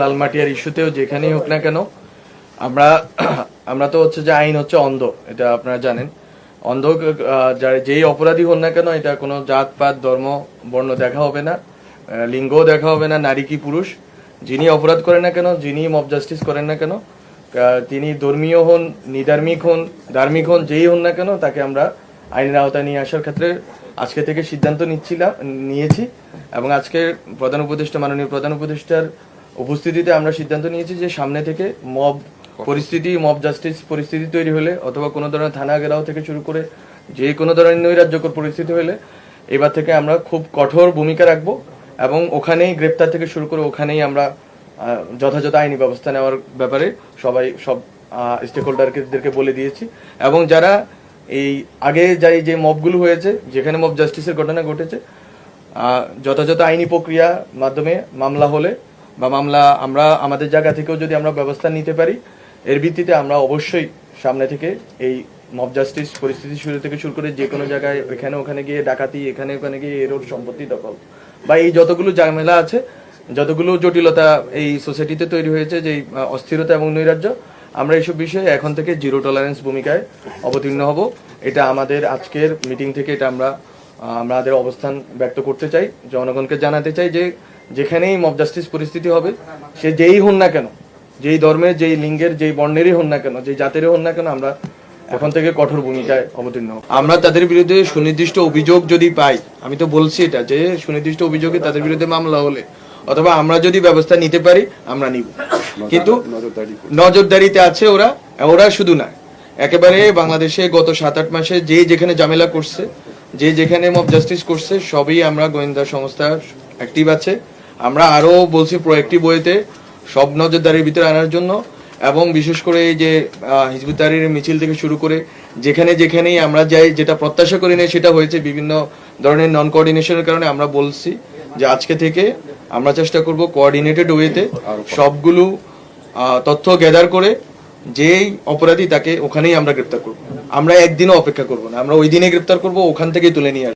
লালমাটিয়ার ইস্যুতেও যেখানেই হোক না কেন আমরা আমরা তো হচ্ছে যে আইন হচ্ছে অন্ধ এটা আপনারা জানেন। অন্ধ যেই অপরাধী হন না কেন এটা কোনো জাত পাত ধর্ম বর্ণ দেখা হবে না আহ, লিঙ্গও দেখা হবে না নারী কি পুরুষ। যিনি অপরাধ করেন না কেন যিনি মব জাস্টিস করেন না কেন তিনি ধর্মীয় হন নিধার্মিক হন ধার্মিক হন যেই হন না কেন তাকে আমরা আইনের আওতায় নিয়ে আসার ক্ষেত্রে আজকে থেকে সিদ্ধান্ত নিচ্ছিলাম নিয়েছি। এবং আজকে প্রধান উপদেষ্টা মাননীয় প্রধান উপদেষ্টার উপস্থিতিতে আমরা সিদ্ধান্ত নিয়েছি যে সামনে থেকে মব পরিস্থিতি মব জাস্টিস পরিস্থিতি তৈরি হলে অথবা কোনো ধরনের থানা ঘেরাও থেকে শুরু করে যে কোনো ধরনের নৈরাজ্যকর পরিস্থিতি হলে এবার থেকে আমরা খুব কঠোর ভূমিকা রাখব এবং ওখানেই গ্রেপ্তার থেকে শুরু করে ওখানেই আমরা যথাযথ আইনি ব্যবস্থা নেওয়ার ব্যাপারে সবাই, সব স্টেক হোল্ডারদেরকে বলে দিয়েছি। এবং যারা এই আগে যাই যে মবগুলো হয়েছে, যেখানে মব জাস্টিসের ঘটনা ঘটেছে যথাযথ আইনি প্রক্রিয়া মাধ্যমে মামলা হলে বা মামলা আমরা আমাদের জায়গা থেকেও যদি আমরা ব্যবস্থা নিতে পারি, এর ভিত্তিতে আমরা অবশ্যই সামনে থেকে এই মব জাস্টিস পরিস্থিতি শুরু থেকে শুরু করে যে কোনো জায়গায় এখানে ওখানে গিয়ে ডাকাতি, এখানে ওখানে গিয়ে এর ওর সম্পত্তি দখল বা এই যতগুলো ঝামেলা আছে, যতগুলো জটিলতা এই সোসাইটিতে তৈরি হয়েছে যে অস্থিরতা এবং নৈরাজ্য, আমরা এইসব বিষয়ে এখন থেকে জিরো টলারেন্স ভূমিকায় অবতীর্ণ হব। এটা আমাদের আজকের মিটিং থেকে এটা আমরা আমাদের অবস্থান ব্যক্ত করতে চাই। জনগণকে জানাতে চাই যে যেখানেই মব জাস্টিস পরিস্থিতি হবে সে যেই হন না কেন যেই ধর্মের যেই লিঙ্গের যেই বর্ণেরই হন না কেন যেই জাতেরই হন না কেন আমরা এখন থেকে কঠোর ভূমিকায় অবতীর্ণ আমরা তাদের বিরুদ্ধে সুনির্দিষ্ট অভিযোগ যদি পাই আমি তো বলছি এটা যে সুনির্দিষ্ট অভিযোগে তাদের বিরুদ্ধে মামলা হলে অথবা আমরা যদি ব্যবস্থা নিতে পারি আমরা নিব। কিন্তু নজরদারিতে আছে ওরা ওরা শুধু না একেবারে বাংলাদেশে গত সাত আট মাসে যে যেখানে ঝামেলা করছে যে যেখানে মব জাস্টিস করছে সবই আমরা গোয়েন্দা সংস্থা অ্যাক্টিভ আছে। আমরা আরও বলছি প্রোয়েক্টিভ ওয়েতে সব নজরদারির ভিতরে আনার জন্য এবং বিশেষ করে এই যে তাহরীরের মিছিল থেকে শুরু করে যেখানে যেখানেই আমরা যাই, যেটা প্রত্যাশা করি না সেটা হয়েছে বিভিন্ন ধরনের নন কোঅর্ডিনেশনের কারণে আমরা বলছি যে আজকে থেকে আমরা চেষ্টা করব কোঅর্ডিনেটেড ওয়েতে সবগুলো তথ্য গ্যাদার করে যেই অপরাধী তাকে ওখানেই আমরা গ্রেপ্তার করব। আমরা একদিনও অপেক্ষা করব না। আমরা ওই দিনে গ্রেপ্তার করব, ওখান থেকেই তুলে নিয়ে